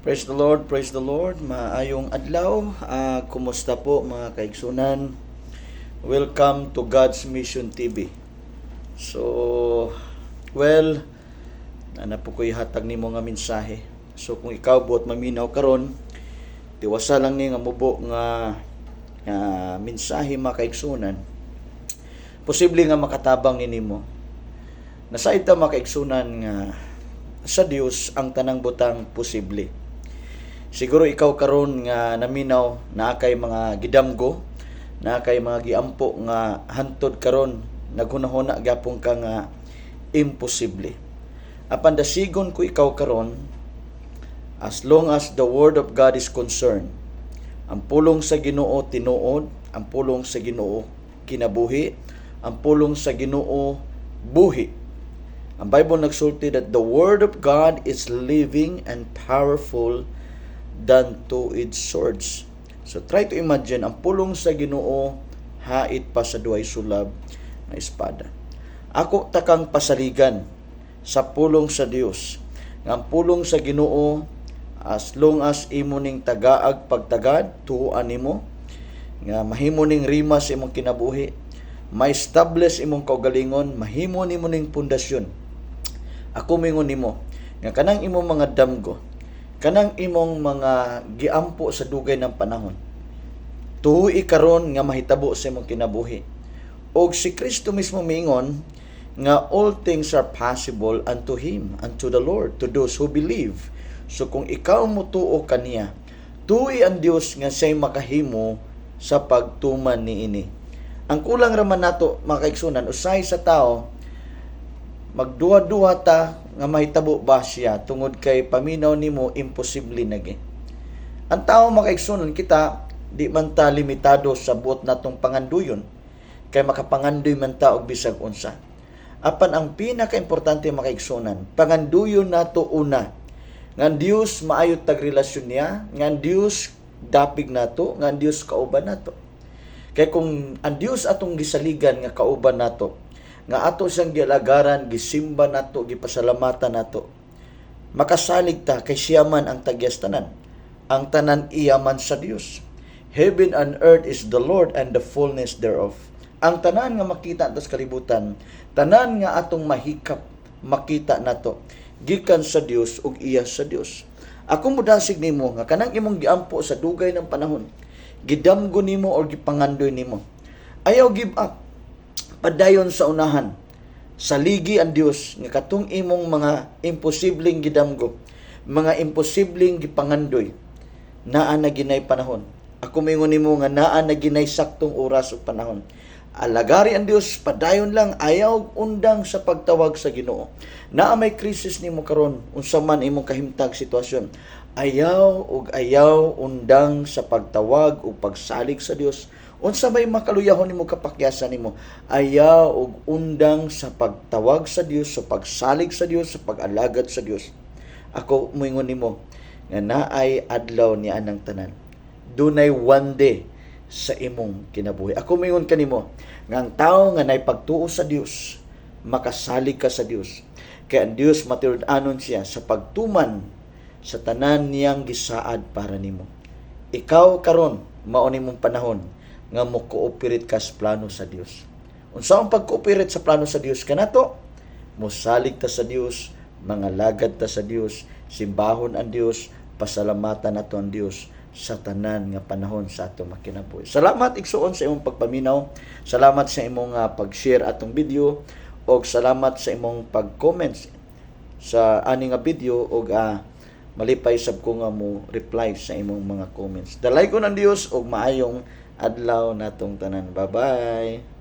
Praise the Lord, praise the Lord. Maayong adlaw. Ah, kumusta po mga kaigsunan? Welcome to God's Mission TV. So, well, ana po ko'y hatag nimo nga mensahe. So kung ikaw buot maminaw karon, tiwasa lang ni nga mubo nga nga mensahe mga kaigsunan. Posible nga makatabang ni nimo. Nasa ita mga kaigsunan nga sa Dios ang tanang butang posible. Siguro ikaw karon nga naminaw na kay mga gidamgo, na kay mga giampo nga hantod karon naghunahuna gyapon ka nga imposible. Apan dasigon ko ikaw karon as long as the word of God is concerned. Ang pulong sa Ginoo tinuod, ang pulong sa Ginoo kinabuhi, ang pulong sa Ginoo buhi. Ang Bible nagsulti that the word of God is living and powerful than two-edged swords. So try to imagine ang pulong sa Ginoo hait pa sa duay sulab na espada. Ako takang pasaligan sa pulong sa Dios. Nga ang pulong sa Ginoo as long as imo ning tagaag pagtagad tuuan nimo nga mahimo ning rima sa imong kinabuhi ma-establish imong kaugalingon mahimo nimo ning pundasyon ako mingon nimo nga kanang imong mga damgo kanang imong mga giampo sa dugay ng panahon tuhoy karon nga mahitabo sa imong kinabuhi. Og si Kristo mismo mingon nga all things are possible unto him unto the Lord to those who believe. So kung ikaw mo tuo kaniya tuoy ang Dios nga siya'y makahimo sa pagtuman ni ini. Ang kulang raman nato mga usay sa tao magduha-duha ta nga mahitabo ba siya tungod kay paminaw nimo imposible nagi. Ang tao makaigsunon kita di man ta limitado sa buot natong panganduyon kay makapangandoy man ta og bisag unsa. Apan ang pinaka-importante makaigsunan, panganduyon nato una nga ang Dios maayo tag relasyon niya, nga ang Dios dapig nato, nga ang Dios kauban nato. Kay kung ang Dios atong gisaligan nga kauban nato, nga ato siyang gialagaran, gisimba nato, gipasalamatan nato. Makasalig ta kay siya man ang tagyas tanan. Ang tanan iya man sa Dios. Heaven and earth is the Lord and the fullness thereof. Ang tanan nga makita atas kalibutan, tanan nga atong mahikap makita nato gikan sa Dios ug iya sa Dios. Ako mo dasig nimo nga kanang imong giampo sa dugay ng panahon, gidamgo nimo or gipangandoy nimo. Ayaw give up padayon sa unahan. Saligi ang Dios nga katong imong mga imposibleng gidamgo, mga imposibleng gipangandoy, naa na ginay panahon. Ako mingon nimo nga naa na ginay saktong oras ug panahon. Alagari ang Dios padayon lang ayaw undang sa pagtawag sa Ginoo. Naa may krisis nimo karon unsa man imong kahimtang sitwasyon. Ayaw ug ayaw undang sa pagtawag ug pagsalig sa Dios unsa may makaluyahon nimo kapakyasan nimo ayaw og undang sa pagtawag sa Dios sa pagsalig sa Dios sa pag-alagad sa Dios ako moingon nimo nga naay adlaw ni anang tanan. Dunay one day sa imong kinabuhi. Ako moingon kanimo nga ang tawo nga nay pagtuo sa Dios makasalig ka sa Dios kay ang Dios matinud-anon siya sa pagtuman sa tanan niyang gisaad para nimo. Ikaw karon mao nimong panahon nga mo cooperate ka sa plano sa Dios. Unsa ang pag-cooperate sa plano sa Dios kanato? Mosalig ta sa Dios, mga lagad ta sa Dios, simbahon ang Dios, pasalamatan nato ang Dios sa tanan nga panahon sa ato makinabuhi. Salamat igsuon sa imong pagpaminaw. Salamat sa imong uh, pag-share atong video og salamat sa imong pag-comment sa ani nga video og uh, malipay sab ko nga mo reply sa imong mga comments. Dalay ko ng Dios og maayong adlaw natong tanan. Bye-bye.